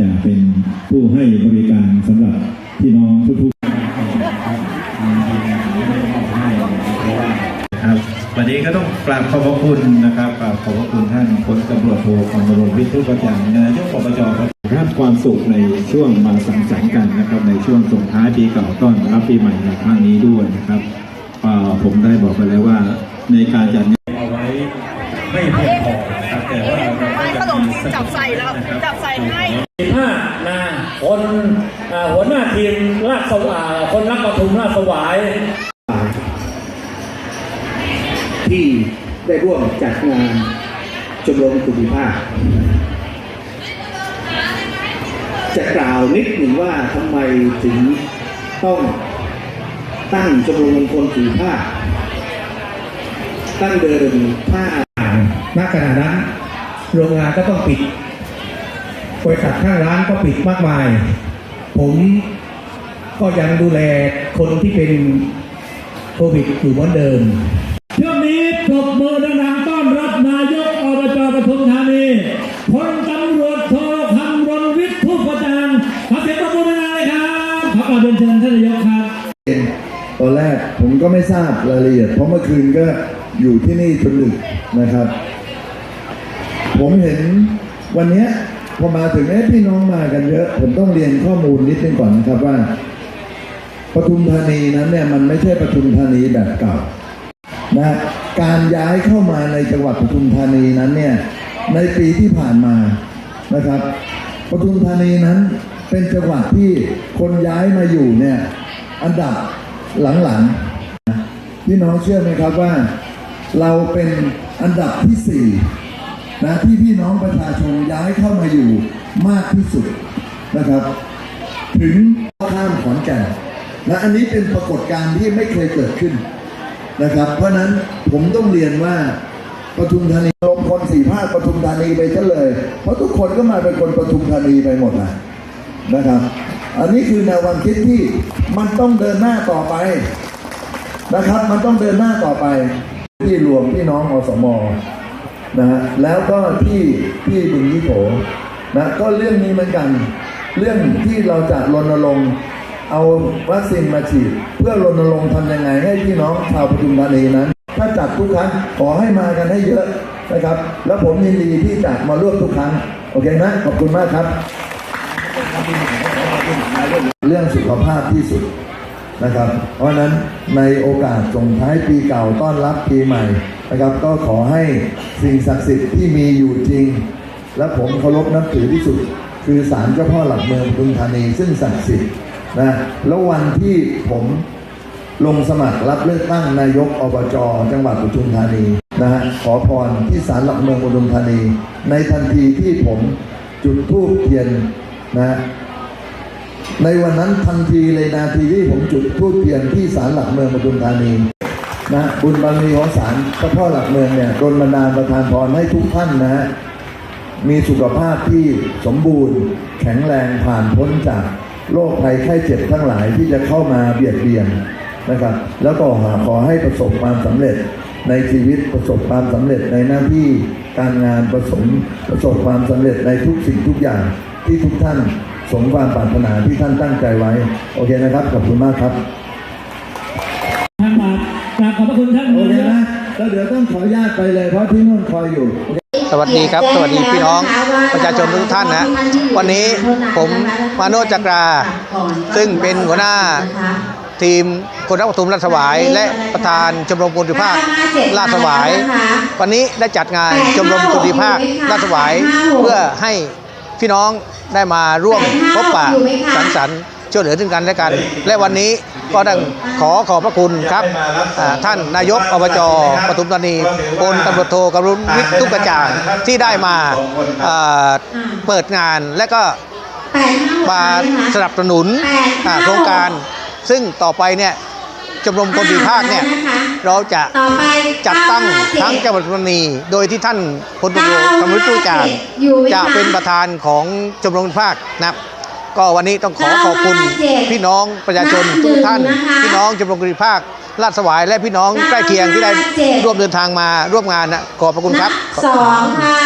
จะเป็นผู้ให้บริการสำหรับพี่น้องทุกๆครับวันนี้ก็ต้องกราบขอบพระคุณนะครับกราบขอบพระคุณท่านพลตำรวจโทกรณรงวิทย์ทุกประจังนายกอบจครับรับความสุขในช่วงมาสังสรรค์กันนะครับ ในช่วงส่งท้ายปีเก่าต้อนรับปีใหม่ในครั้งนี้ด้วยนะครับผมได้บอกไปแล้วว่าในการจัดงานเอาไว้ไม่เพียงพอครับแต่ว่า จับใส่แล้วจับใส่ให้ห้านาคนหัวหน้าทีมราชสวาคนรักปทุมราชสวาย ที่ได้ร่วมจัดงานชมรมกุฎิภาคจะกล่าวนิดหนึ่งว่าทำไมถึงต้องตั้งชมรมคนกุฎิภาตั้งเดิมถ้าณขณะนั้น โรงงานก็ต้องปิดบริษัทข้างร้านก็ปิดมากมาย ผมก็ยังดูแลคนที่เป็นโควิดอยู่เหมือนเดิมช่วงนี้ปรบมือดังๆต้อนรับนายกอบจปทุมธานีพลตำรวจโทคำรณวิทย์ทุกประจังขอเสียงปรบมือดังๆเลยครับขอกราบเรียนเชิญท่านนายกครับตอนแรกผมก็ไม่ทราบรายละเอียด เพราะเมื่อคืนก็อยู่ที่นี่จนดึกนะครับ ผมเห็นวันนี้พอมาถึงเอ๊ะพี่น้องมากันเยอะ ผมต้องเรียนข้อมูลนิดนึงก่อนนะครับว่าปทุมธานีนั้นเนี่ยมันไม่ใช่ปทุมธานีแบบเก่านะการย้ายเข้ามาในจังหวัดปทุมธานีนั้นเนี่ยในปีที่ผ่านมานะครับปทุมธานีนั้นเป็นจังหวัดที่คนย้ายมาอยู่เนี่ยอันดับหลังๆพี่น้องเชื่อไหมครับว่า เราเป็นอันดับที่สี่ นะที่พี่น้องประชาชนย้ายเข้ามาอยู่มากที่สุดนะครับ ถึงข้ามขอนแก่นนะอันนี้เป็นปรากฏการณ์ที่ไม่เคยเกิดขึ้นนะครับ เพราะฉะนั้นผมต้องเรียนว่าปทุมธานีลงคนสี่ภาคปทุมธานีไปซะเลย เพราะทุกคนก็มาเป็นคนปทุมธานีไปหมดนะนะครับ อันนี้คือแนวความคิดที่มันต้องเดินหน้าต่อไปนะครับ มันต้องเดินหน้าต่อไปที่รวมพี่น้องอสม นะฮะแล้วก็ที่ที่บึงยี่โถนะก็เรื่องนี้เหมือนกัน เรื่องที่เราจะรณรงค์เอาวัคซีนมาฉีด เพื่อรณรงค์ทำยังไงให้พี่น้องชาวปทุมธานีนั้น ถ้าจัดทุกครั้งขอให้มากันให้เยอะนะครับ แล้วผมยินดีที่จะมาร่วมทุกครั้ง โอเคนะขอบคุณมากครับ เรื่องสุขภาพที่สุดนะครับ เพราะฉะนั้นในโอกาสส่งท้ายปีเก่าต้อนรับปีใหม่ นะครับ ก็ขอให้สิ่งศักดิ์สิทธิ์ที่มีอยู่จริง และผมเคารพนับถือที่สุด คือศาลเจ้าพ่อหลักเมืองปทุมธานี ซึ่งศักดิ์สิทธิ์นะแล้ววันที่ผมลงสมัครรับเลือกตั้งนายกอบจจังหวัดปทุมธานีนะฮะขอพรที่ศาลหลักเมืองปทุมธานี ในทันทีที่ผมจุดธูปเทียนนะในวันนั้นทันทีเลยนาทีที่ผมจุดทูปเทียนที่ศาลหลักเมืองปทุมธานี นะบุญบารมีของศาลเจ้าพ่อหลักเมืองเนี่ยโดนบันดาลประทานพรให้ทุกท่านนะฮะมีสุขภาพที่สมบูรณ์ แข็งแรงผ่านพ้นจากโรคภัยไข้เจ็บทั้งหลายที่จะเข้ามาเบียดเบียนนะครับ แล้วก็หาขอให้ประสบความสำเร็จในชีวิตประสบความสำเร็จในหน้าที่การงานประสมประสบความสำเร็จในทุกสิ่งทุกอย่างที่ทุกท่านสมความปรารถนาที่ท่านตั้งใจไว้ โอเคนะครับ ขอบคุณมากครับ แล้วเดี๋ยวต้องขออนุญาตไปเลยเพราะที่นู่นคอยอยู่ สวัสดีครับ สวัสดีพี่น้องประชาชนทุกท่านนะ วันนี้ผมมาโนจักรา ซึ่งเป็นหัวหน้าทีมคนรักปทุมราชสวาย และประธานชมรมกุฏิภาคราชสวาย วันนี้ได้จัดงานชมรมกุฏิภาคราชสวายเพื่อให้พี่น้องได้มาร่วมพบปะสังสรรค์ช่วยเหลือซึ่งกันและกัน และวันนี้ ก็ต้องขอขอบพระคุณครับอ่าท่านนายกอบจปทุมธานีพลตำรวจโทกรุณวิทย์ทุกกระจ่างที่ได้มาอ่าเปิดงานและก็มาสนับสนุนอ่าโครงการ ซึ่งต่อไปเนี่ยชมรมคนดีภาคเนี่ยเราจะต่อไปจัดตั้งทั้งจังหวัดปัตตานีโดยที่ท่านพลตำรวจกำลังตู้จางอยู่ไหมคะจะเป็นประธานของชมรมคนดีภาคนะครับ ก็วันนี้ต้องขอขอบคุณห้าห้าเจ็ดพี่น้องประชาชนนับทุกท่านหนึ่งนะคะพี่น้องชมรมคนดีภาคลาดสวายและพี่น้องใกล้เคียงที่ได้ห้าห้าเจ็ดร่วมเดินทางมาร่วมงานนะขอบพระคุณครับนัสองค่ะ